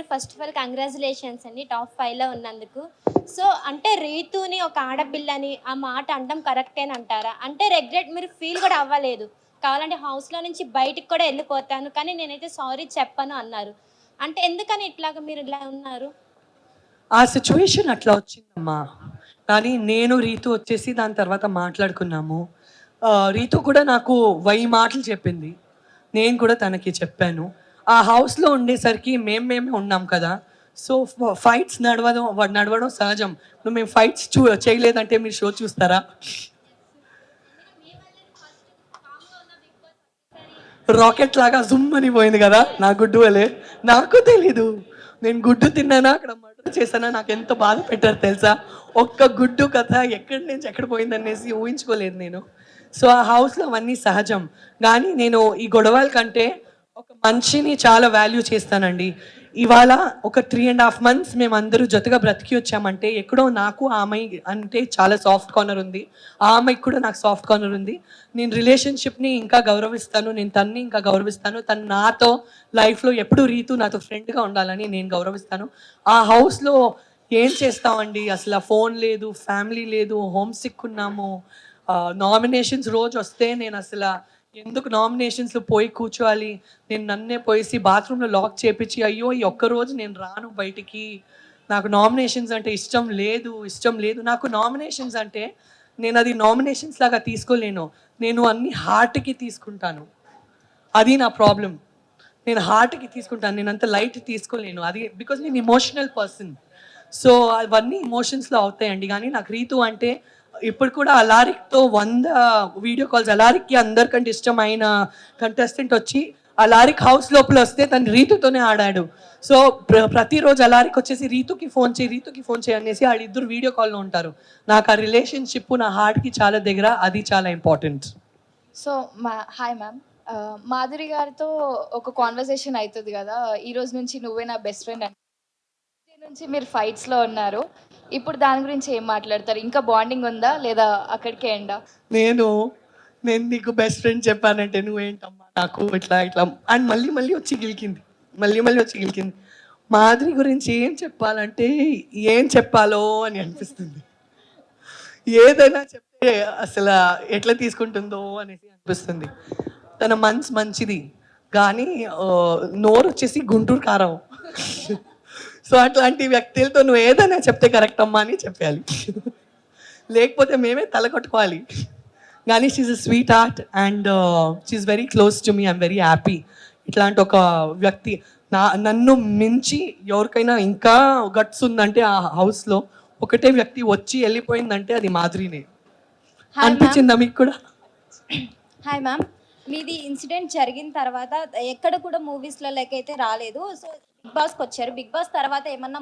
గారు first of all congratulations అండి top ఫైవ్లో ఉన్నందుకు. సో అంటే రీతుని ఒక ఆడపిల్లని ఆ మాట అనడం కరెక్టేనంటారా అంటారా? అంటే రెగ్రెట్ మీరు ఫీల్ కూడా అవ్వలేదు. కావాలంటే హౌస్లో నుంచి బయటికి కూడా వెళ్ళిపోతాను కానీ నేనైతే సారీ చెప్పను అన్నారు. అంటే ఎందుకని ఇట్లాగ మీరు ఇలా ఉన్నారు? ఆ సిచ్యువేషన్ అట్లా వచ్చిందమ్మా. కానీ నేను రీతు వచ్చేసి దాని తర్వాత మాట్లాడుకున్నాము. రీతు కూడా నాకు వై మాటలు చెప్పింది. నేను కూడా తనకి చెప్పాను. ఆ హౌస్లో ఉండేసరికి మేము మేమే ఉన్నాం కదా. సో ఫైట్స్ నడవడం నడవడం సహజం. ఇప్పుడు మేము ఫైట్స్ చూ చేయలేదంటే మీరు షో చూస్తారా? రాకెట్ లాగా జుమ్ అని పోయింది కదా నా గుడ్డు వలే. నాకు తెలీదు. నేను గుడ్డు తిన్నానా అక్కడ మర్డర్ చేశానా నాకు ఎంత బాధ పెట్టారు తెలుసా? ఒక్క గుడ్డు కథ ఎక్కడి నుంచి ఎక్కడ పోయింది అనేసి ఊహించుకోలేదు నేను. సో ఆ హౌస్లో అవన్నీ సహజం. కానీ నేను ఈ గొడవల కంటే ఒక మనిషిని చాలా వాల్యూ చేస్తానండి. ఇవాళ ఒక త్రీ అండ్ హాఫ్ మంత్స్ మేము అందరూ జతగా బ్రతికి వచ్చామంటే ఎక్కడో నాకు ఆ అమ్మాయి అంటే చాలా సాఫ్ట్ కార్నర్ ఉంది. ఆ అమ్మాయికి కూడా నాకు సాఫ్ట్ కార్నర్ ఉంది. నేను రిలేషన్షిప్ని ఇంకా గౌరవిస్తాను నేను తన్ని ఇంకా గౌరవిస్తాను. తను నాతో లైఫ్లో ఎప్పుడు రీతు నాతో ఫ్రెండ్గా ఉండాలని నేను గౌరవిస్తాను. ఆ హౌస్లో ఏం చేస్తామండి? అసలు ఫోన్ లేదు ఫ్యామిలీ లేదు హోమ్ సిక్ ఉన్నాము నామినేషన్స్ రోజు వస్తే నేను అసలు ఎందుకు నామినేషన్స్లో పోయి కూర్చోవాలి? నేను నన్నే పోయేసి బాత్రూంలో లాక్ చేపించి అయ్యో ఈ ఒక్క రోజు నేను రాను బయటికి. నాకు నామినేషన్స్ అంటే ఇష్టం లేదు ఇష్టం లేదు. నాకు నామినేషన్స్ అంటే నేను అది నామినేషన్స్ లాగా తీసుకోలేను. నేను అన్ని హార్ట్కి తీసుకుంటాను. అది నా ప్రాబ్లం నేను హార్ట్కి తీసుకుంటాను. నేను అంత లైట్ తీసుకోలేను. అది బికాజ్ నేను ఇమోషనల్ పర్సన్ సో అవన్నీ ఇమోషన్స్లో అవుతాయండి. కానీ నాకు రీతు అంటే ఇప్పుడు కూడా అలారిక్తో వంద వీడియో కాల్స్ అలారిక్కి అందరికంటే ఇష్టమైన కంటెస్టెంట్ వచ్చి అలారిక్ హౌస్ లోపల వస్తే తను రీతుతోనే ఆడాడు. సో ప్ర ప్రతిరోజు అలారిక్ వచ్చేసి రీతుకి ఫోన్ చేయి రీతుకి ఫోన్ చేయి అనేసి వాళ్ళిద్దరు వీడియో కాల్లో ఉంటారు. నాకు ఆ రిలేషన్షిప్ నా హార్ట్కి చాలా దగ్గర అది చాలా ఇంపార్టెంట్ సో మా హాయ్ మ్యామ్ మాధురి గారితో ఒక కాన్వర్సేషన్ అవుతుంది కదా. ఈ రోజు నుంచి నువ్వే నా బెస్ట్ ఫ్రెండ్ అని. నుంచి మీరు ఫైట్స్లో ఉన్నారు. ఇప్పుడు దాని గురించి ఏం మాట్లాడతారు? ఇంకా బాండింగ్ ఉందా? లేదా అక్కడికే ఎండా? నేను నేను నీకు బెస్ట్ ఫ్రెండ్ చెప్పానంటే నువ్వేంటమ్మా నాకు ఇట్లా ఇట్లా అండ్ మళ్ళీ మళ్ళీ వచ్చి గెలికింది. మళ్ళీ మళ్ళీ వచ్చి గెలికింది. మాదిరి గురించి ఏం చెప్పాలంటే ఏం చెప్పాలో అని అనిపిస్తుంది. ఏదైనా చెప్తే అసలు ఎట్లా తీసుకుంటుందో అనేసి అనిపిస్తుంది. తన మనసు మంచిది కానీ నోరు వచ్చేసి గుంటూరు కారం. సో అట్లాంటి వ్యక్తులతో నువ్వు ఏదైనా చెప్తే కరెక్ట్ అమ్మా అని చెప్పాలి. లేకపోతే మేమే తల కొట్టుకోవాలి. కానీ she's a sweetheart and she's very close to me I'm very happy ఇట్లాంటి ఒక వ్యక్తి నా నన్ను మించి ఎవరికైనా ఇంకా గట్స్ ఉందంటే ఆ హౌస్లో ఒకటే వ్యక్తి వచ్చి వెళ్ళిపోయిందంటే అది మాధురినే అనిపించిందా మీకు కూడా? హాయ్ మ్యామ్ మీది ఇన్సిడెంట్ జరిగిన తర్వాత ఎక్కడ కూడా మూవీస్లో లెక్క అయితే రాలేదు. సో బాస్కి వచ్చారు బిగ్ బాస్ తర్వాత ఏమన్నా